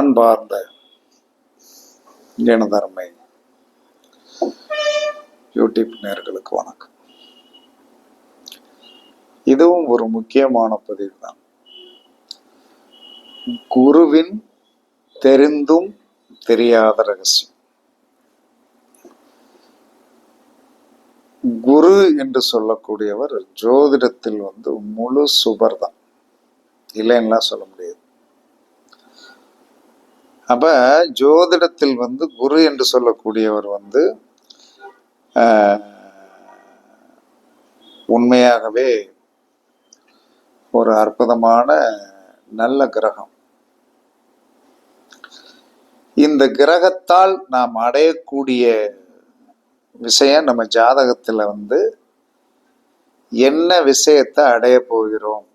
அன்பார்ந்த எனதருமை யூடியூப் நேர்களுக்கு வணக்கம். இதுவும் ஒரு முக்கியமான பதிவு தான் குருவின் தெரிந்தும் தெரியாத ரகசியம். குரு என்று சொல்லக்கூடியவர் ஜோதிடத்தில் வந்து முழு சுபர் தான் இல்லைன்னா சொல்ல முடியாது. அப்ப ஜோதிடத்தில் வந்து குரு என்று சொல்லக்கூடியவர் வந்து உண்மையாகவே ஒரு அற்புதமான நல்ல கிரகம். இந்த கிரகத்தால் நாம் அடையக்கூடிய விஷயம் நம்ம ஜாதகத்தில் வந்து என்ன விஷயத்தை அடைய போகிறோம்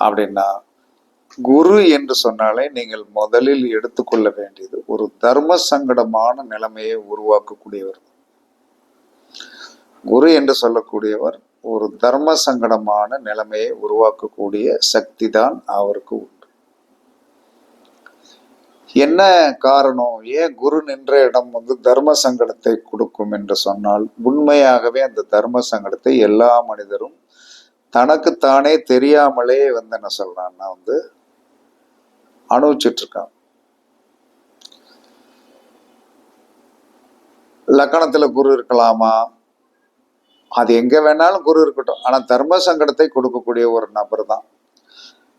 அப்படின்னா குரு என்று சொன்னாலே நீங்கள் முதலில் எடுத்துக்கொள்ள வேண்டியது ஒரு தர்ம சங்கடமான நிலைமையை உருவாக்கக்கூடியவர். குரு என்று சொல்லக்கூடியவர் ஒரு தர்ம சங்கடமான நிலைமையை உருவாக்கக்கூடிய சக்தி தான் அவருக்கு உண்டு. என்ன காரணம்? ஏன் குரு நின்ற இடம் வந்து தர்ம சங்கடத்தை கொடுக்கும் என்று சொன்னால் உண்மையாகவே அந்த தர்ம சங்கடத்தை எல்லா மனிதரும் தனக்குத்தானே தெரியாமலே வந்து என்ன சொல்றான்னா வந்து அனுபவிச்சுட்டு இருக்கான் லக்கணத்துல குரு இருக்கலாமா? அது எங்க வேணாலும் குரு இருக்கட்டும். ஆனா தர்ம சங்கடத்தை கொடுக்கக்கூடிய ஒரு நபர் தான்.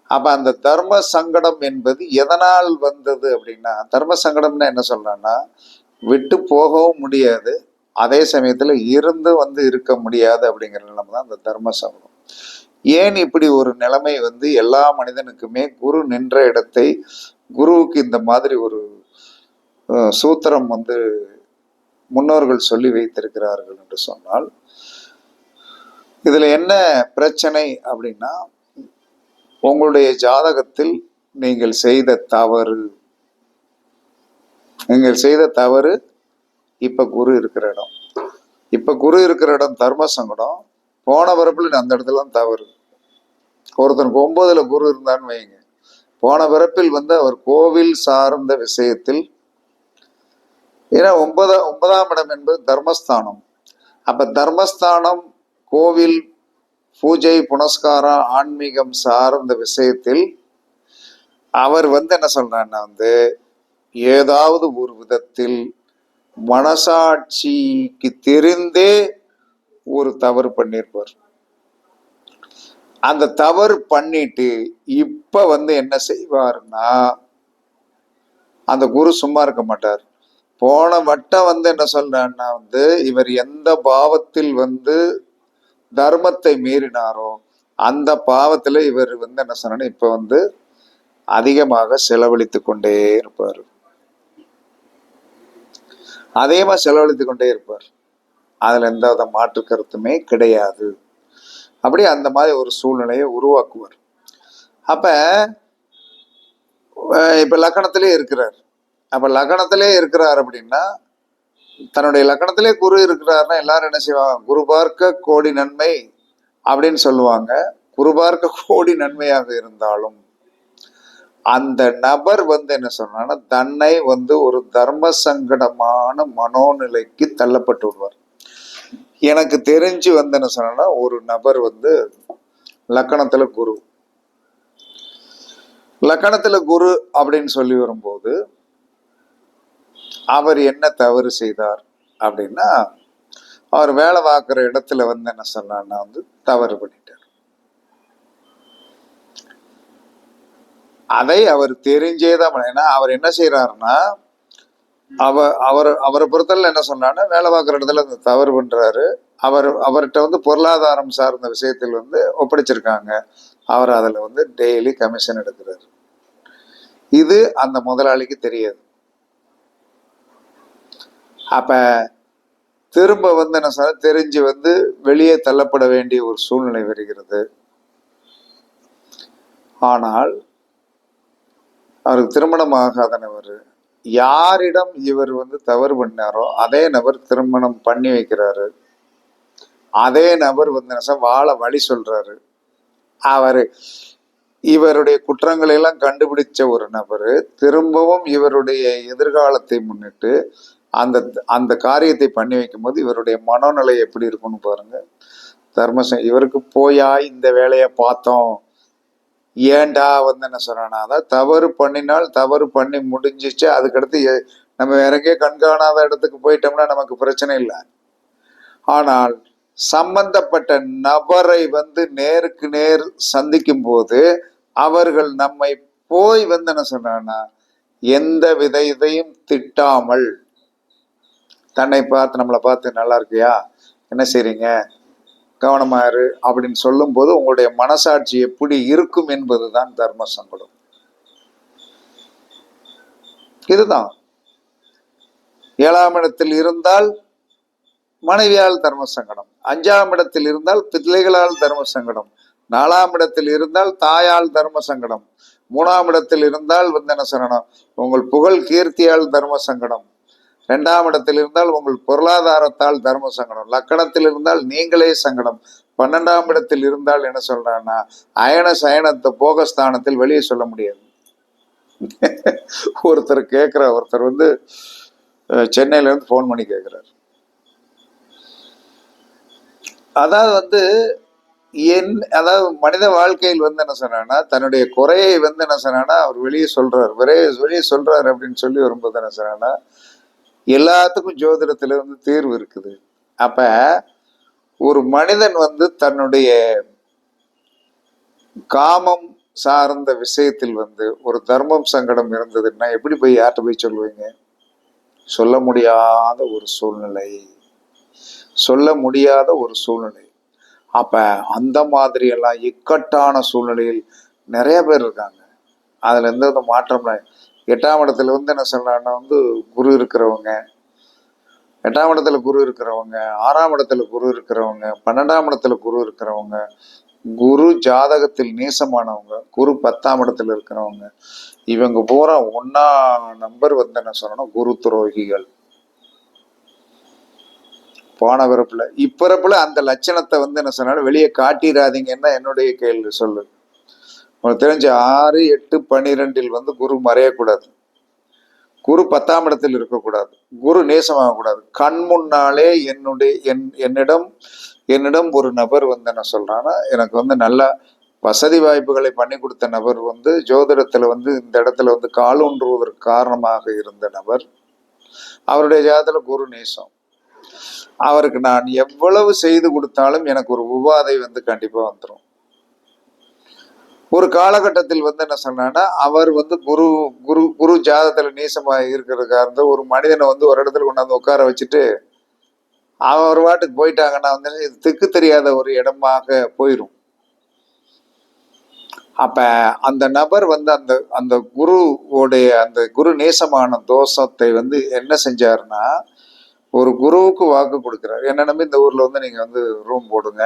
அப்ப அந்த தர்ம சங்கடம் என்பது எதனால் வந்தது அப்படின்னா தர்ம சங்கடம்னா என்ன சொல்றேன்னா விட்டு போகவும் முடியாது. அதே சமயத்துல இருந்து வந்து இருக்க முடியாது அப்படிங்கிற நிலைமை தான் அந்த தர்ம சங்கடம். ஏன் இப்படி ஒரு நிலைமை வந்து எல்லா மனிதனுக்குமே குரு நின்ற இடத்தை குருவுக்கு இந்த மாதிரி ஒரு சூத்திரம் வந்து முன்னோர்கள் சொல்லி வைத்திருக்கிறார்கள் என்று சொன்னால் இதுல என்ன பிரச்சனை அப்படின்னா உங்களுடைய ஜாதகத்தில் நீங்கள் செய்த தவறு நீங்கள் செய்த தவறு இப்ப குரு இருக்கிற இடம். இப்ப குரு இருக்கிற இடம் தர்ம சங்கடம் போன பிறப்பில் அந்த இடத்துல தான் தவறு. ஒருத்தனுக்கு ஒன்பதுல குரு இருந்தான்னு வைங்க. போன பிறப்பில் வந்து அவர் கோவில் சார்ந்த விஷயத்தில் ஏன்னா ஒன்பதா ஒன்பதாம் இடம் என்பது தர்மஸ்தானம். அப்ப தர்மஸ்தானம் கோவில் பூஜை புனஸ்காரம் ஆன்மீகம் சார்ந்த விஷயத்தில் அவர் வந்து என்ன சொல்றாருன்னா வந்து ஏதாவது ஒரு விதத்தில் மனசாட்சிக்கு தெரிந்தே ஒரு தவறு பண்ணியிருப்பார் அந்த தவறு பண்ணிட்டு இப்ப வந்து என்ன செய்வாருன்னா அந்த குரு சும்மா இருக்க மாட்டார். போன வட்டம் வந்து என்ன சொல்றாருன்னா வந்து இவர் எந்த பாவத்தில் வந்து தர்மத்தை மீறினாரோ அந்த பாவத்துல இவர் வந்து என்ன சொன்னா இப்ப வந்து அதிகமாக செலவழித்து கொண்டே இருப்பார். அதிகமா செலவழித்து கொண்டே இருப்பார். அதுல எந்த வித மாற்று கருத்துமே கிடையாது. அப்படி அந்த மாதிரி ஒரு சூழ்நிலையை உருவாக்குவார். அப்ப இப்போ இப்ப லக்கணத்திலே இருக்கிறார். அப்ப லக்கணத்திலே இருக்கிறார் அப்படின்னா தன்னுடைய லக்கணத்திலே குரு இருக்கிறாருன்னா எல்லாரும் என்ன செய்வாங்க? குரு பார்க்க கோடி நன்மை அப்படின்னு சொல்லுவாங்க. குரு பார்க்க கோடி நன்மையாக இருந்தாலும் அந்த நபர் வந்து என்ன சொன்னான்னா தன்னை வந்து ஒரு தர்ம சங்கடமான மனோநிலைக்கு தள்ளப்பட்டு விடுவார். எனக்கு தெரிஞ்சு வந்து என்ன சொன்னா ஒரு நபர் வந்து லக்கணத்துல குரு. லக்கணத்துல குரு அப்படின்னு சொல்லி வரும்போது அவர் என்ன தவறு செய்தார் அப்படின்னா அவர் வேலை பார்க்குற இடத்துல வந்து என்ன சொன்னார்னா வந்து தவறு பண்ணிட்டார். அதை அவர் தெரிஞ்சே தான் ஏன்னா அவர் என்ன செய்யறாருன்னா அவர் அவர் அவரை பொறுத்தல என்ன சொன்னான்னா வேலை பார்க்குற இடத்துல அந்த தவறு பண்றாரு. அவர் அவர்கிட்ட வந்து பொருளாதாரம் சார்ந்த விஷயத்தில் வந்து ஒப்படைச்சிருக்காங்க. அவர் அதில் வந்து டெய்லி கமிஷன் எடுக்கிறார். இது அந்த முதலாளிக்கு தெரியாது. அப்ப திரும்ப வந்து என்ன சொன்ன தெரிஞ்சு வந்து வெளியே தள்ளப்பட வேண்டிய ஒரு சூழ்நிலை வருகிறது. ஆனால் அவருக்கு திருமணம் ஆகாதனவர் யாரிடம் இவர் வந்து தவறு பண்ணாரோ அதே நபர் திருமணம் பண்ணி வைக்கிறாரு. அதே நபர் வந்து வாழ வழி சொல்றாரு. அவர் இவருடைய குற்றங்களை எல்லாம் கண்டுபிடிச்ச ஒரு நபர் திரும்பவும் இவருடைய எதிர்காலத்தை முன்னிட்டு அந்த அந்த காரியத்தை பண்ணி வைக்கும்போது இவருடைய மனோநிலை எப்படி இருக்கும்னு பாருங்க. தர்மசம் இவருக்கு போயா இந்த வேலையை பார்த்தோம். ஏன்டா வந்து என்ன சொல்றானா அதான் தவறு பண்ணினால் தவறு பண்ணி முடிஞ்சிச்சு அதுக்கடுத்து நம்ம வேற எங்கேயோ கண்காணாத இடத்துக்கு போயிட்டோம்னா நமக்கு பிரச்சனை இல்லை. ஆனால் சம்பந்தப்பட்ட நபரை வந்து நேருக்கு நேர் சந்திக்கும் போது அவர்கள் நம்மை போய் வந்து என்ன சொல்றாங்கன்னா எந்த வித இதையும் திட்டாமல் தன்னை பார்த்து நம்மளை பார்த்து நல்லா இருக்கியா? என்ன செய்றீங்க? கவனமா இரு அப்படின்னு சொல்லும்போது உங்களுடைய மனசாட்சி எப்படி இருக்கும் என்பதுதான் தர்ம சங்கடம். இதுதான். ஏழாம் இடத்தில் இருந்தால் மனைவியால் தர்ம சங்கடம். அஞ்சாம் இடத்தில் இருந்தால் பிள்ளைகளால் தர்ம சங்கடம். நாலாம் இடத்தில் இருந்தால் தாயால் தர்ம சங்கடம். மூணாம் இடத்தில் இருந்தால் வந்து என்ன உங்கள் புகழ் கீர்த்தியால் தர்ம சங்கடம். ரெண்டாம் இடத்தில் இருந்தால் உங்கள் பொருளாதாரத்தால் தர்ம சங்கடம் லக்கணத்தில் இருந்தால் நீங்களே சங்கடம். பன்னெண்டாம் இடத்தில் இருந்தால் என்ன சொல்றான்னா அயன சயனத்தை போக ஸ்தானத்தில் வெளியே சொல்ல முடியாது. ஒருத்தர் கேட்குற ஒருத்தர் வந்து சென்னையிலேருந்து சென்னையில இருந்து ஃபோன் பண்ணி கேட்குறாரு அதாவது வந்து என் அதாவது மனித வாழ்க்கையில் வந்து என்ன சொன்னான்னா தன்னுடைய குறையை வந்து என்ன சொன்னான்னா அவர் வெளியே சொல்றாரு. வெளியே வெளியே சொல்றாரு அப்படின்னு சொல்லி வரும்போது என்ன சொன்னான்னா எல்லாத்துக்கும் ஜோதிடத்துல இருந்து தீர்வு இருக்குது. அப்ப ஒரு மனிதன் வந்து தன்னுடைய காமம் சார்ந்த விஷயத்தில் வந்து ஒரு தர்மம் சங்கடம் இருந்ததுன்னா எப்படி போய் யார்கிட்ட போய் சொல்லுவீங்க? சொல்ல முடியாத ஒரு சூழ்நிலை. சொல்ல முடியாத ஒரு சூழ்நிலை. அப்ப அந்த மாதிரி எல்லாம் இக்கட்டான சூழ்நிலையில் நிறைய பேர் இருக்காங்க. அதுல எந்த வித மாற்றம் எட்டாம் இடத்துல வந்து என்ன சொல்றாங்கன்னா வந்து குரு இருக்கிறவங்க. எட்டாம் இடத்துல குரு இருக்கிறவங்க ஆறாம் இடத்துல குரு இருக்கிறவங்க பன்னெண்டாம் இடத்துல குரு இருக்கிறவங்க குரு ஜாதகத்தில் நேசமானவங்க குரு பத்தாம் இடத்துல இருக்கிறவங்க இவங்க பூரா ஒன்னா நம்பர் வந்து என்ன சொல்லணும் குரு துரோகிகள். போன பிறப்புல இப்பிறப்புல அந்த லட்சணத்தை வந்து என்ன சொன்னாலும் வெளியே காட்டிடாதீங்கன்னா என்னுடைய கேள்வி சொல்லு. உங்களுக்கு தெரிஞ்ச ஆறு எட்டு பன்னிரெண்டில் வந்து குரு மறையக்கூடாது. குரு பத்தாம் இடத்தில் இருக்கக்கூடாது. குரு நேசமாகக்கூடாது. கண் முன்னாலே என்னுடைய என் என்னிடம் என்னிடம் ஒரு நபர் வந்து என்ன சொல்கிறான்னா எனக்கு வந்து நல்ல வசதி வாய்ப்புகளை பண்ணி கொடுத்த நபர் வந்து ஜோதிடத்தில் வந்து இந்த இடத்துல வந்து காலூன்றுவதற்கு காரணமாக இருந்த நபர். அவருடைய ஜாதத்தில் குரு நேசம். அவருக்கு நான் எவ்வளவு செய்து கொடுத்தாலும் எனக்கு ஒரு உபாதை வந்து கண்டிப்பாக வந்துடும் ஒரு காலகட்டத்தில் வந்து என்ன சொன்னான்னா அவர் வந்து குரு குரு குரு ஜாதத்துல நீசமா இருக்கிறதுக்கா இருந்து ஒரு மனிதனை வந்து ஒரு இடத்துல கொண்டாந்து உட்கார வச்சுட்டு அவர் வாட்டுக்கு போயிட்டாங்கன்னா வந்து இது திக்கு தெரியாத ஒரு இடமாக போயிடும் அப்ப அந்த நபர் வந்து அந்த அந்த குருவோடைய அந்த குரு நேசமான தோஷத்தை வந்து என்ன செஞ்சாருன்னா ஒரு குருவுக்கு வாக்கு கொடுக்குறாரு. என்ன நம்பி இந்த ஊர்ல வந்து நீங்க வந்து ரூம் போடுங்க.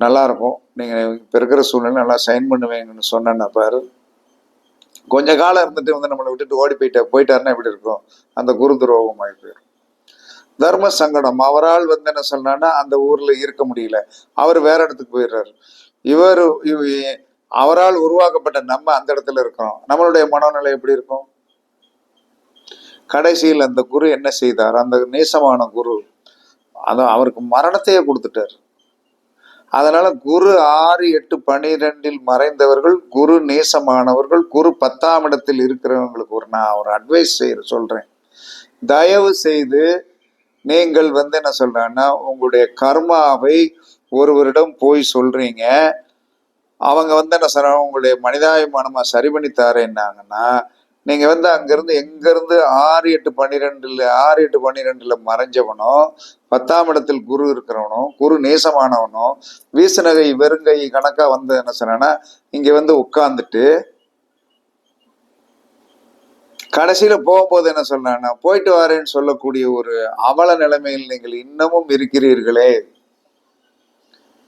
நல்லாயிருக்கும். நீங்கள் இப்போ இருக்கிற சூழ்நிலை நல்லா சைன் பண்ணுவீங்கன்னு சொன்னேன்னா பாரு. கொஞ்ச காலம் இருந்துட்டு வந்து நம்மளை விட்டுட்டு ஓடி போயிட்ட போயிட்டாருன்னா எப்படி இருக்கும்? அந்த குரு துரோகம் ஆகி போயிடும் தர்ம சங்கடம். அவரால் வந்து என்ன சொன்னான்னா அந்த ஊரில் இருக்க முடியல. அவர் வேற இடத்துக்கு போயிடுறாரு. இவர் இவ- அவரால் உருவாக்கப்பட்ட நம்ம அந்த இடத்துல இருக்கிறோம் நம்மளுடைய மனோநிலை எப்படி இருக்கும்? கடைசியில் அந்த குரு என்ன செய்தார்? அந்த நேசமான குரு அதான் அவருக்கு மரணத்தையே கொடுத்துட்டார். அதனால குரு ஆறு எட்டு பனிரெண்டில் மறைந்தவர்கள் குரு நேசமானவர்கள் குரு பத்தாம் இடத்தில் இருக்கிறவங்களுக்கு ஒரு நான் ஒரு அட்வைஸ் செய்கிற சொல்றேன். தயவு செய்து நீங்கள் வந்து என்ன சொல்றாங்கன்னா உங்களுடைய கர்மாவை ஒருவரிடம் போய் சொல்றீங்க. அவங்க வந்து என்ன சொல்றாங்க உங்களுடைய மனிதாபிமானமா சரி பண்ணி தரேன்னாங்கன்னா நீங்க வந்து அங்கிருந்து எங்கிருந்து ஆறு எட்டு பன்னிரெண்டுல ஆறு எட்டு பன்னிரெண்டுல மறைஞ்சவனோ பத்தாம் இடத்தில் குரு இருக்கிறவனோ குரு நேசமானவனோ வீசநகை வெறுங்கை கணக்கா வந்து என்ன சொன்னா இங்க வந்து உட்கார்ந்துட்டு கடைசியில போகும்போது என்ன சொன்னா போயிட்டு வரேன்னு சொல்லக்கூடிய ஒரு அவல நிலைமையில் நீங்கள் இன்னமும் இருக்கிறீர்களே.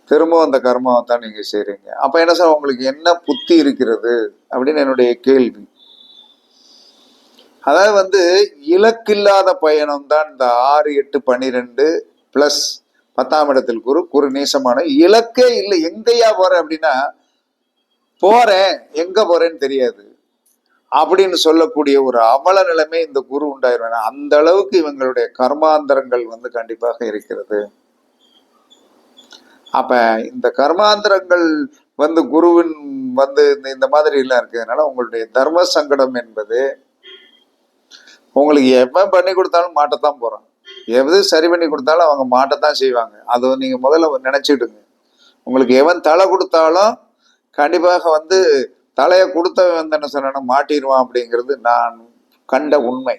திரும்ப அந்த கர்மாவை தான் நீங்க செய்றீங்க. அப்ப என்ன சார் உங்களுக்கு என்ன புத்தி இருக்கிறது? அப்படின்னு என்னுடைய கேள்வி. அதாவது வந்து இலக்கில்லாத பயணம் தான் இந்த ஆறு எட்டு பன்னிரெண்டு பிளஸ் பத்தாம் இடத்தில் குரு குரு நேசமான இலக்கே இல்லை. எங்கேயா போற அப்படின்னா போறேன். எங்க போறேன்னு தெரியாது. அப்படின்னு சொல்லக்கூடிய ஒரு அவல நிலைமை இந்த குரு உண்டாயிருவேன் அந்த அளவுக்கு இவங்களுடைய கர்மாந்தரங்கள் வந்து கண்டிப்பாக இருக்கிறது. அப்ப இந்த கர்மாந்திரங்கள் வந்து குருவின் வந்து இந்த- இந்த மாதிரி எல்லாம் இருக்கிறதுனால உங்களுடைய தர்ம சங்கடம் என்பது உங்களுக்கு எவன் பண்ணி கொடுத்தாலும் மாட்டத்தான் போறான் எது சரி பண்ணி கொடுத்தாலும் அவங்க மாட்டத்தான் செய்வாங்க. அது நீங்க முதல்ல நினைச்சிடுங்க உங்களுக்கு எவன் தலை கொடுத்தாலும் கண்டிப்பாக வந்து தலையை கொடுத்தவன் வந்து என்ன சொன்னா மாட்டிடுவான் அப்படிங்கிறது நான் கண்ட உண்மை.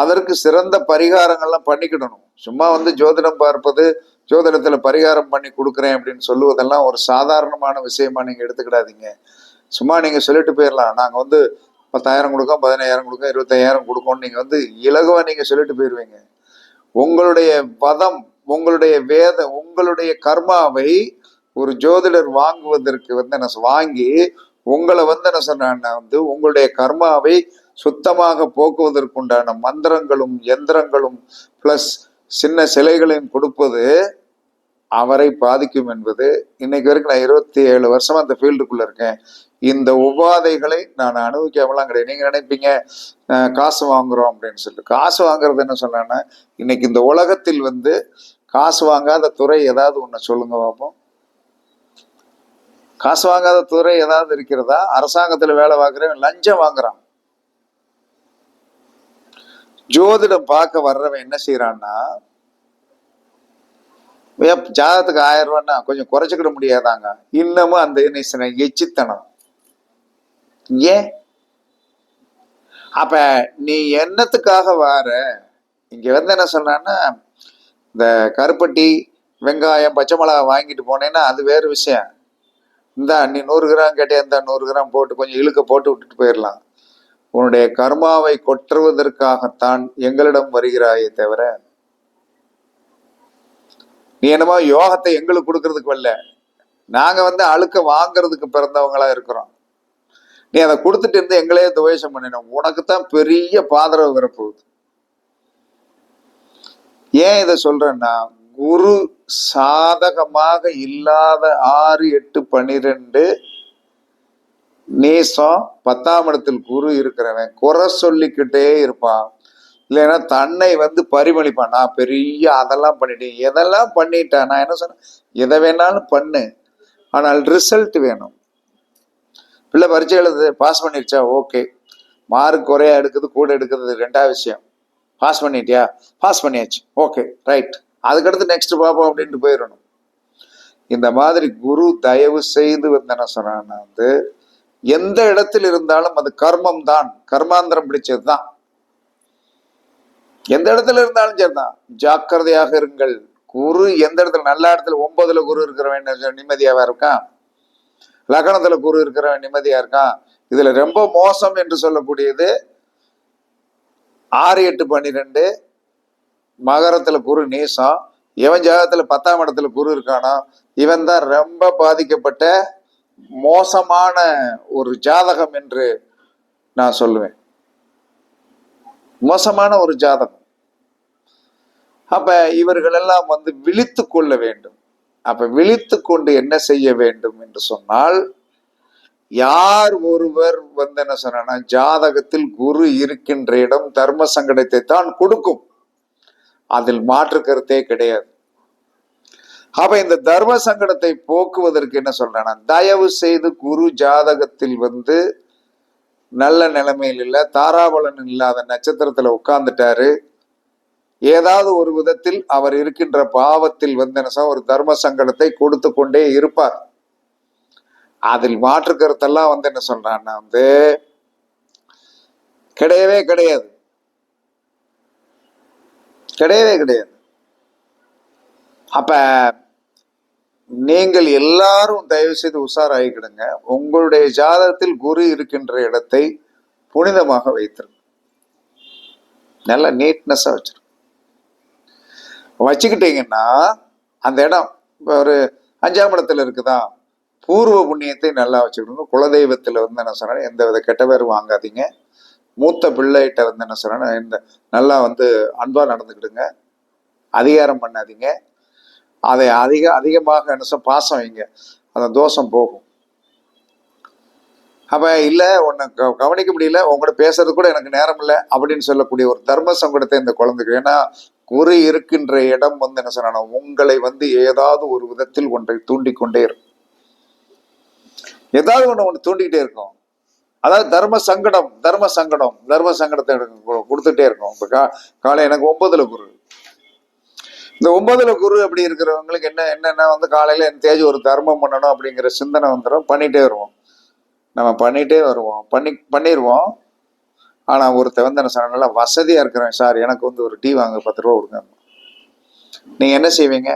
அதற்கு சிறந்த பரிகாரங்கள்லாம் பண்ணிக்கிடணும். சும்மா வந்து ஜோதிடம் பார்ப்பது ஜோதிடத்துல பரிகாரம் பண்ணி கொடுக்குறேன் அப்படின்னு சொல்லுவதெல்லாம் ஒரு சாதாரணமான விஷயமா நீங்க எடுத்துக்கிடாதீங்க. சும்மா நீங்க சொல்லிட்டு போயிடலாம். நாங்க வந்து பத்தாயிரம் கொடுக்கும் பதினாயிரம் கொடுக்கும் இருபத்தாயிரம் கொடுக்கும்னு நீங்கள் வந்து இலகுவாக நீங்கள் சொல்லிட்டு போயிடுவீங்க உங்களுடைய பதம் உங்களுடைய வேத உங்களுடைய கர்மாவை ஒரு ஜோதிடர் வாங்குவதற்கு வந்து என்ன வாங்கி உங்களை வந்து என்ன சொன்னா வந்து உங்களுடைய கர்மாவை சுத்தமாக போக்குவதற்குண்டான மந்திரங்களும் எந்திரங்களும் பிளஸ் சின்ன சிலைகளையும் கொடுப்பது அவரை பாதிக்கும் என்பது இன்னைக்கு வரைக்கும் நான் இருபத்தி ஏழு வருஷமா அந்த ஃபீல்டுக்குள்ள இருக்கேன். இந்த உபாதைகளை நான் அனுபவிக்காமலாம் கிடையாது. நீங்க நினைப்பீங்க காசு வாங்குறோம் அப்படின்னு சொல்லிட்டு. காசு வாங்குறது என்ன சொன்னா இன்னைக்கு இந்த உலகத்தில் வந்து காசு வாங்காத துறை ஏதாவது ஒன்று சொல்லுங்க பார்ப்போம் காசு வாங்காத துறை ஏதாவது இருக்கிறதா? அரசாங்கத்தில் வேலை பார்க்குறவன் லஞ்சம் வாங்குறான். ஜோதிடம் பார்க்க வர்றவன் என்ன செய்யறான்னா ஜாதகத்துக்கு ஆயிரம் ரூபான்னா கொஞ்சம் குறைச்சிக்கிட முடியாதாங்க. இன்னமும் அந்த என்ன எச்சித்தனம். ஏன்? அப்ப நீ என்னத்துக்காக வார? இங்க வந்து என்ன சொன்னான்னா இந்த கருப்பட்டி வெங்காயம் பச்சை மிளகா வாங்கிட்டு போனேன்னா அது வேறு விஷயம். இந்தா நீ நூறு கிராம் கேட்டே இருந்தா நூறு கிராம் போட்டு கொஞ்சம் இழுக்க போட்டு விட்டுட்டு போயிடலாம் உன்னுடைய கர்மாவை கொற்றுவதற்காகத்தான் எங்களிடம் வருகிறாயே தவிர நீ என்னமோ யோகத்தை எங்களுக்கு கொடுக்கறதுக்கு வரல. நாங்க வந்து அழுக்க வாங்குறதுக்கு பிறந்தவங்களா இருக்கிறோம். நீ அதை கொடுத்துட்டு இருந்து எங்களே துவேஷம் பண்ணிடும் உனக்கு தான் பெரிய பாதரவு வரப்போகுது ஏன் இதை சொல்றேன்னா குரு சாதகமாக இல்லாத ஆறு எட்டு பனிரெண்டு நேசம் பத்தாம் இடத்தில் குரு இருக்கிறவன் குறை சொல்லிக்கிட்டே இருப்பான். இல்லைன்னா தன்னை வந்து பரிமளிப்பான் நான் பெரிய அதெல்லாம் பண்ணிட்டேன் எதெல்லாம் பண்ணிட்டேன் நான் என்ன சொன்னேன்? எதை வேணாலும் பண்ணு ஆனால் ரிசல்ட் வேணும். பிள்ளை பரீட்சை எழுது பாஸ் பண்ணிருச்சா? ஓகே. மார்க் குறையா எடுக்குது கூட எடுக்கிறது ரெண்டாவது விஷயம். பாஸ் பண்ணிட்டியா? பாஸ் பண்ணியாச்சு. ஓகே ரைட் அதுக்கடுத்து நெக்ஸ்ட் பார்ப்போம் அப்படின்ட்டு போயிடணும். இந்த மாதிரி குரு தயவு செய்து வந்து என்ன சொன்னான்னா வந்து எந்த இடத்தில் இருந்தாலும் அது கர்மம் தான் கர்மாந்திரம் பிடிச்சது தான் எந்த இடத்துல இருந்தாலும் சரிதான். ஜாக்கிரதையாக இருங்கள். குரு எந்த இடத்துல நல்ல இடத்துல ஒன்பதுல குரு இருக்கிறவன் நிம்மதியாக நிம்மதியாவா இருக்கான்? லக்னத்துல குரு இருக்கிறவன் நிம்மதியா இருக்கான்? இதுல ரொம்ப மோசம் என்று சொல்லக்கூடியது ஆறு எட்டு பன்னிரெண்டு மகரத்துல குரு நீசம் இவன் ஜாகத்துல பத்தாம் இடத்துல குரு இருக்கானோ? இவன் தான் ரொம்ப பாதிக்கப்பட்ட மோசமான ஒரு ஜாதகம் என்று நான் சொல்லுவேன். மோசமான ஒரு ஜாதகம். அப்ப இவர்கள் எல்லாம் வந்து விழித்து கொள்ள வேண்டும். அப்ப விழித்து கொண்டு என்ன செய்ய வேண்டும் என்று சொன்னால் யார் ஒருவர் வந்து என்ன சொன்னா ஜாதகத்தில் குரு இருக்கின்ற இடம் தர்ம சங்கடத்தை தான் கொடுக்கும். அதில் மாற்று கருத்தே கிடையாது. அப்ப இந்த தர்ம சங்கடத்தை போக்குவதற்கு என்ன சொல்றேன்னா தயவு செய்து குரு ஜாதகத்தில் வந்து நல்ல நிலைமையில் இல்லை. தாராபலன் இல்லாத நட்சத்திரத்துல உட்கார்ந்துட்டாரு. ஏதாவது ஒரு விதத்தில் அவர் இருக்கின்ற பாவத்தில் வந்து என்ன ஒரு தர்ம சங்கடத்தை கொடுத்து கொண்டே இருப்பார். அதில் மாற்று கருத்தெல்லாம் வந்து என்ன சொல்றான்னா வந்து கிடையவே கிடையாது. கிடையவே கிடையாது. அப்ப நீங்கள் எல்லாரும் தயவு செய்து உஷாராகிக்கிடுங்க. உங்களுடைய ஜாதகத்தில் குரு இருக்கின்ற இடத்தை புனிதமாக வைத்திருங்க. நல்ல நீட்னஸ்ஸாக வச்சிருங்க. வச்சுக்கிட்டீங்கன்னா அந்த இடம் இப்போ ஒரு அஞ்சாம் இடத்துல இருக்குதா? பூர்வ புண்ணியத்தை நல்லா வச்சுக்கிடுங்க. குலதெய்வத்தில் வந்து என்ன சொன்னால் எந்த வித கெட்ட பேரும் வாங்காதீங்க. மூத்த பிள்ளைகிட்ட வந்து என்ன சொன்னால் இந்த நல்லா வந்து அன்பாக நடந்துக்கிடுங்க. அதிகாரம் பண்ணாதீங்க. அதை அதிக அதிகமாக என்ன பாசம் வைங்க. அந்த தோஷம் போகும். அப்ப இல்ல உன்னை கவனிக்க முடியல உங்கள்கிட்ட பேசுறது கூட எனக்கு நேரம் இல்லை அப்படின்னு சொல்லக்கூடிய ஒரு தர்ம சங்கடத்தை இந்த குழந்தைக்கு ஏன்னா குரு இருக்கின்ற இடம் வந்து என்ன சொன்னா உங்களை வந்து ஏதாவது ஒரு விதத்தில் ஒன்றை தூண்டிக்கொண்டே இருக்கும். ஏதாவது ஒன்று ஒன்று தூண்டிக்கிட்டே இருக்கும். அதாவது தர்ம சங்கடம் தர்ம சங்கடம் தர்ம சங்கடத்தை கொடுத்துட்டே இருக்கும். இப்போ கா காலை எனக்கு ஒன்பதுல குரு. இந்த ஒன்பதுல குரு அப்படி இருக்கிறவங்களுக்கு என்ன என்னென்ன வந்து காலையில என் தேஜ் ஒரு தர்மம் பண்ணணும் அப்படிங்கிற சிந்தனை வந்துடும் பண்ணிட்டே வருவோம். நம்ம பண்ணிட்டே வருவோம். பண்ணி பண்ணிடுவோம் ஆனால் ஒருத்தன் வந்து என்ன நல்லா வசதியாக இருக்கிறேன். சார் எனக்கு வந்து ஒரு டீ வாங்க பத்து ரூபா கொடுங்க. நீங்கள் என்ன செய்வீங்க?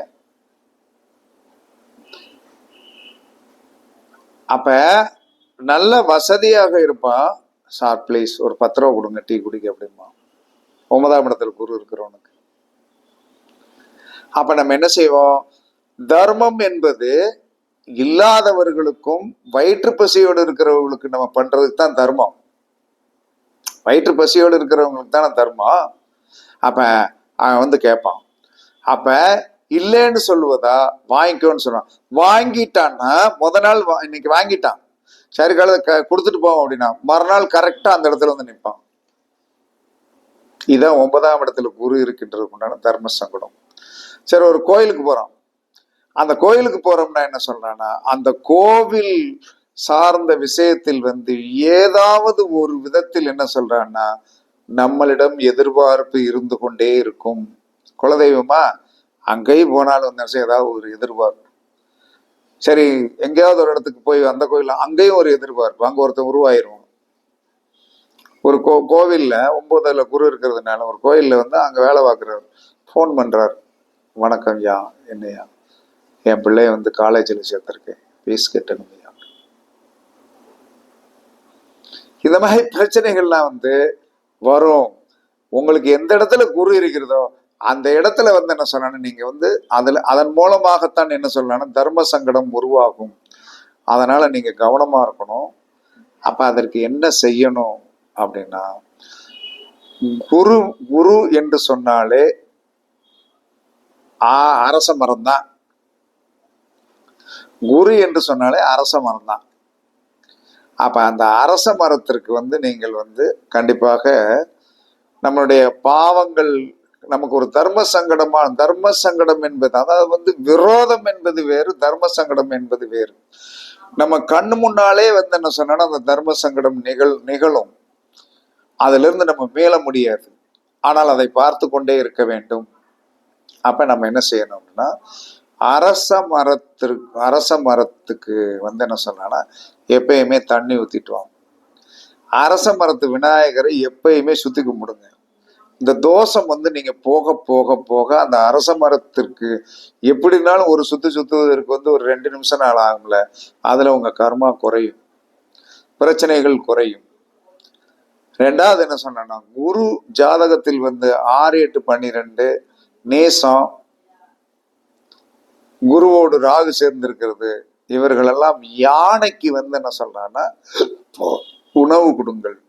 அப்போ நல்ல வசதியாக இருப்பான். சார் ப்ளீஸ் ஒரு பத்து ரூபா கொடுங்க டீ குடிக்க அப்படிமா ஒன்பதாம் இடத்துல குரு இருக்கிறவனுக்கு. அப்ப நம்ம என்ன செய்வோம்? தர்மம் என்பது இல்லாதவர்களுக்கும் வயிற்று பசியோடு இருக்கிறவங்களுக்கு நம்ம பண்றதுக்கு தான் தர்மம். வயிற்று பசியோடு இருக்கிறவங்களுக்கு தானே தர்மம். அப்ப அவன் வந்து கேட்பான். அப்ப இல்லைன்னு சொல்லுவதா? வாங்கிக்கோன்னு சொல்லுவான். வாங்கிட்டான்னா முத நாள் வா- இன்னைக்கு வாங்கிட்டான். சரி காலத்தை க கொடுத்துட்டு போவோம் அப்படின்னா மறுநாள் கரெக்டா அந்த இடத்துல வந்து நிற்பான். இதான் ஒன்பதாம் இடத்துல குரு இருக்கின்றதுக்கு உண்டான தர்ம சங்கடம். சரி ஒரு கோயிலுக்கு போறோம். அந்த கோயிலுக்கு போறோம்னா என்ன சொல்றான்னா அந்த கோவில் சார்ந்த விஷயத்தில் வந்து ஏதாவது ஒரு விதத்தில் என்ன சொல்றான்னா நம்மளிடம் எதிர்பார்ப்பு இருந்து கொண்டே இருக்கும். குலதெய்வமா? அங்கேயும் போனாலும் வந்து ஏதாவது ஒரு எதிர்பார்ப்பு. சரி எங்கேயாவது ஒரு இடத்துக்கு போய் அந்த கோயில் அங்கேயும் ஒரு எதிர்பார்ப்பு. அங்க ஒருத்தன் உருவாயிருவோம் ஒரு கோ கோவில்ல ஒன்பதுல குரு இருக்கிறதுனால ஒரு கோயில்ல வந்து அங்க வேலை பார்க்குறாரு ஃபோன் பண்றாரு. வணக்கம் ஐயா. என்னையா என் பிள்ளைய வந்து காலேஜில் சேர்த்துருக்கேன் ஃபீஸ் கட்டணும் ஐயா. இந்த மாதிரி பிரச்சனைகள்லாம் வந்து வரும். உங்களுக்கு எந்த இடத்துல குரு இருக்கிறதோ அந்த இடத்துல வந்து என்ன சொல்லணும் நீங்கள் வந்து அதில் அதன் மூலமாகத்தான் என்ன சொல்லணும் தர்ம சங்கடம் உருவாகும். அதனால் நீங்கள் கவனமாக இருக்கணும். அப்போ அதற்கு என்ன செய்யணும் அப்படின்னா குரு குரு என்று சொன்னாலே ஆ அரச மரம் தான் குரு என்று சொன்னாலே அரச மரம் தான் அப்ப அந்த அரச மரத்திற்கு வந்து நீங்கள் வந்து கண்டிப்பாக நம்மளுடைய பாவங்கள் நமக்கு ஒரு தர்ம சங்கடமா தர்ம சங்கடம் என்பது அதாவது வந்து விரோதம் என்பது வேறு தர்ம சங்கடம் என்பது வேறு. நம்ம கண்ணு முன்னாலே வந்து என்ன சொன்னா அந்த தர்ம சங்கடம் நிகழ் நிகழும். அதுல இருந்து நம்ம மீள முடியாது. ஆனால் அதை பார்த்து கொண்டே இருக்க வேண்டும். அப்ப நம்ம என்ன செய்யணும்னா அரச மரத்திற்கு அரச மரத்துக்கு வந்து என்ன சொன்னா எப்பயுமே தண்ணி ஊற்றிட்டுவாங்க அரச மரத்து விநாயகரை எப்பயுமே சுத்தி கும்பிடுங்க. இந்த தோஷம் வந்து நீங்க போக போக போக அந்த அரச மரத்திற்கு எப்படினாலும் ஒரு சுத்து சுத்துவதற்கு வந்து ஒரு ரெண்டு நிமிஷம் நாள் ஆகும்ல அதுல உங்க கர்மா குறையும். பிரச்சனைகள் குறையும். ரெண்டாவது என்ன சொன்னா குரு ஜாதகத்தில் வந்து ஆறு எட்டு பன்னிரெண்டு நேசம் குருவோடு ராகு சேர்ந்திருக்கிறது இவர்களெல்லாம் யானைக்கு வந்து என்ன சொல்றான்னா உணவு கொடுங்கள்.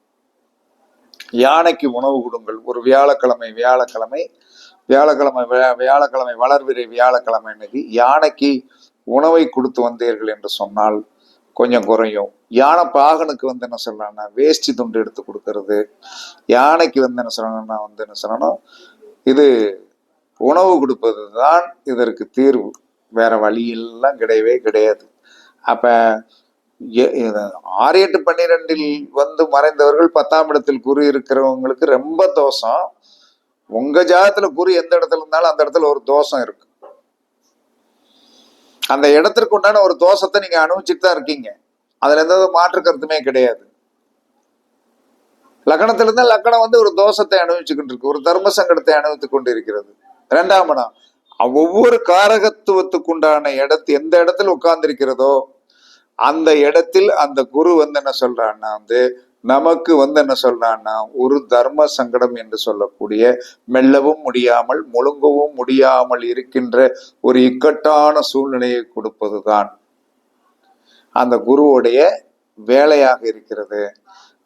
யானைக்கு உணவு கொடுங்கள். ஒரு வியாழக்கிழமை வியாழக்கிழமை வியாழக்கிழமை வியா- வியாழக்கிழமை வளர்விரை வியாழக்கிழமை அன்னைக்கு யானைக்கு உணவை கொடுத்து வந்தீர்கள் என்று சொன்னால் கொஞ்சம் குறையும். யானை பாகனுக்கு வந்து என்ன சொல்றாங்கன்னா வேஷ்டி துண்டு எடுத்து கொடுக்கறது. யானைக்கு வந்து என்ன சொல்லணும்னா வந்து என்ன சொல்லணும் இது உணவு கொடுப்பது தான் இதற்கு தீர்வு. வேற வழியெல்லாம் கிடையவே கிடையாது. அப்ப எ- ஆறு எட்டு பன்னிரெண்டில் வந்து மறைந்தவர்கள் பத்தாம் இடத்தில் குரு இருக்கிறவங்களுக்கு ரொம்ப தோஷம். உங்க ஜாதத்துல குரு எந்த இடத்துல இருந்தாலும் அந்த இடத்துல ஒரு தோஷம் இருக்கு. அந்த இடத்திற்கு உண்டான ஒரு தோஷத்தை நீங்க அனுபவிச்சுட்டு தான் இருக்கீங்க. அதுல எந்த மாற்று கருத்துமே கிடையாது. லக்கணத்துல இருந்தா லக்கணம் வந்து ஒரு தோஷத்தை அனுபவிச்சுக்கிட்டு இருக்கு. ஒரு தர்ம சங்கடத்தை அனுபவித்துக் கொண்டு இருக்கிறது இரண்டாம் இடம் ஒவ்வொரு காரகத்துவத்துக்குண்டான இடத்து எந்த இடத்துல உட்கார்ந்திருக்கிறதோ அந்த இடத்தில் அந்த குரு வந்து என்ன சொல்றான்னா வந்து நமக்கு வந்து என்ன சொல்றான்னா ஒரு தர்ம சங்கடம் என்று சொல்லக்கூடிய மெல்லவும் முடியாமல் முழுங்கவும் முடியாமல் இருக்கின்ற ஒரு இக்கட்டான சூழ்நிலையை கொடுப்பதுதான். அந்த குருவுடைய வேலையாக இருக்கிறது.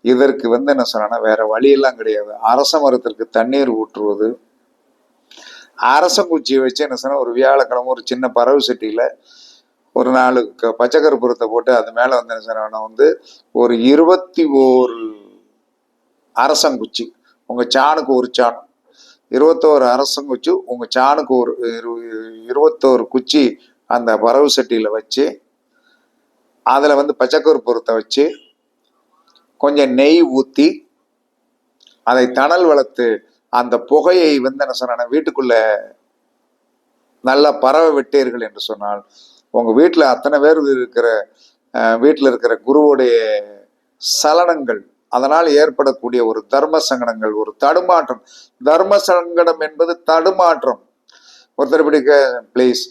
இதற்கு வந்து என்ன சொன்னா வேற வழியெல்லாம் கிடையாது. அரச மரத்திற்கு தண்ணீர் ஊற்றுவது அரசங்குச்சியை வச்சு என்ன சொன்னால் ஒரு வியாழக்கிழமை ஒரு சின்ன பறவை சட்டியில் ஒரு நாலு க- பச்சை போட்டு அது மேலே வந்து என்ன செய்யணும் வந்து ஒரு இருபத்தி ஓரு அரசங்குச்சி உங்கள் சாணுக்கு ஒரு சாணம். இருபத்தோரு அரசங்குச்சி உங்கள் சாணுக்கு ஒரு இரு இருபத்தோரு குச்சி அந்த பறவு சட்டியில் வச்சு அதில் வந்து பச்சைக்கருப்புரத்தை வச்சு கொஞ்சம் நெய் ஊற்றி அதை தணல் வளர்த்து அந்த புகையை வந்து என்ன சொன்ன வீட்டுக்குள்ள நல்லா பரவ விட்டீர்கள் என்று சொன்னால் உங்க வீட்டில் அத்தனை பேர் இருக்கிற வீட்டில் இருக்கிற குருவுடைய சலனங்கள் அதனால் ஏற்படக்கூடிய ஒரு தர்ம சங்கடங்கள் ஒரு தடுமாற்றம். தர்ம சங்கடம் என்பது தடுமாற்றம். ஒருத்தர் இப்படி ப்ளீஸ்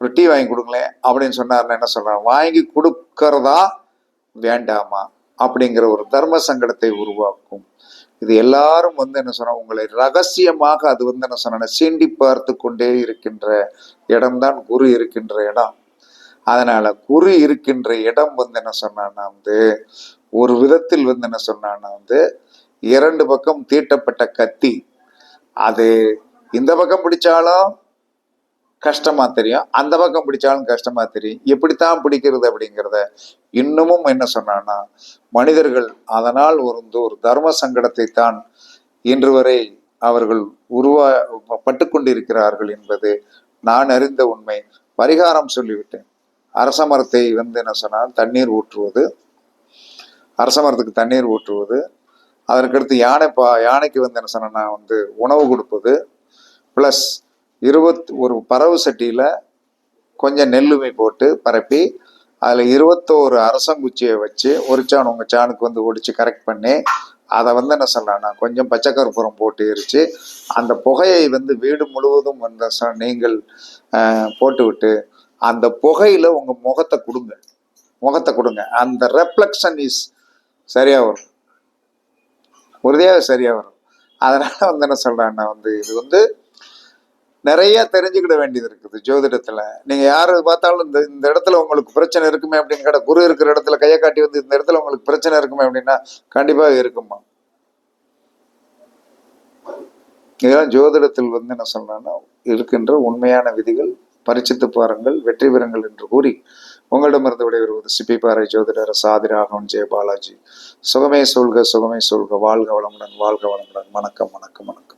ஒரு டீ வாங்கி கொடுங்களேன் அப்படின்னு சொன்னார்னா என்ன சொல்றாங்க வாங்கி கொடுக்கறதா வேண்டாமா? அப்படிங்கிற ஒரு தர்ம சங்கடத்தை உருவாக்கும். இது எல்லாரும் வந்து என்ன சொன்னா உங்களை ரகசியமாக அது வந்து என்ன சொன்ன சீண்டி பார்த்து கொண்டே இருக்கின்ற இடம்தான் குரு இருக்கின்ற இடம். அதனால குரு இருக்கின்ற இடம் வந்து என்ன சொன்னான்னா வந்து ஒரு விதத்தில் வந்து என்ன சொன்னான்னா வந்து இரண்டு பக்கம் தீட்டப்பட்ட கத்தி. அது இந்த பக்கம் பிடிச்சாலும் கஷ்டமா தெரியும். அந்த பக்கம் பிடிச்சாலும் கஷ்டமா தெரியும். எப்படித்தான் பிடிக்கிறது அப்படிங்கிறத இன்னமும் என்ன சொன்னான்னா மனிதர்கள் அதனால் ஒரு ஒரு தர்ம சங்கடத்தை தான் இன்று வரை அவர்கள் உருவா பட்டுக்கொண்டிருக்கிறார்கள் என்பது நான் அறிந்த உண்மை. பரிகாரம் சொல்லிவிட்டேன். அரச மரத்தை வந்து என்ன சொன்னால் தண்ணீர் ஊற்றுவது. அரச மரத்துக்கு தண்ணீர் ஊற்றுவது. அதற்கடுத்து யானை பா யானைக்கு வந்து என்ன சொன்னா வந்து உணவு கொடுப்பது. ப்ளஸ் இருபத் ஒரு பறவு சட்டியில் கொஞ்சம் நெல்லுமை போட்டு பரப்பி அதில் இருபத்தோரு அரசங்குச்சியை வச்சு ஒரு சாணம் உங்கள் சாணுக்கு வந்து ஒடிச்சு கரெக்ட் பண்ணி அதை வந்து என்ன சொல்லலாம்னா கொஞ்சம் பச்சை கற்பூரம் போட்டு எரித்து அந்த புகையை வந்து வீடு முழுவதும் வந்து நீங்கள் போட்டுவிட்டு அந்த புகையில் உங்கள் முகத்தை கொடுங்க. முகத்தை கொடுங்க. அந்த ரெஃப்ளெக்ஷன் இஸ் சரியாக வரும். உறுதியாக சரியாக வரும். அதனால் வந்து என்ன சொல்கிறேன்னா வந்து இது வந்து நிறைய தெரிஞ்சுக்கிட வேண்டியது இருக்குது ஜோதிடத்துல. நீங்க யாரு பார்த்தாலும் இந்த இந்த இடத்துல உங்களுக்கு பிரச்சனை இருக்குமே அப்படின்னு கேட்ட குரு இருக்கிற இடத்துல கையை காட்டி வந்து இந்த இடத்துல உங்களுக்கு பிரச்சனை இருக்குமே அப்படின்னா கண்டிப்பா இருக்குமா இதெல்லாம் ஜோதிடத்தில் வந்து என்ன சொல்றேன்னா இருக்கின்ற உண்மையான விதிகள் பரிச்சித்து பாருங்கள் வெற்றி பெறுங்கள் என்று கூறி உங்களிடமிருந்து விடைபெறுவது சிப்பிப்பாறை ஜோதிடர் சாதிராகவன் ஜெய பாலாஜி சுகமே சொல்க சுகமே சொல்க வாழ்க வளமுடன் வாழ்க வளமுடன். வணக்கம் வணக்கம் வணக்கம்.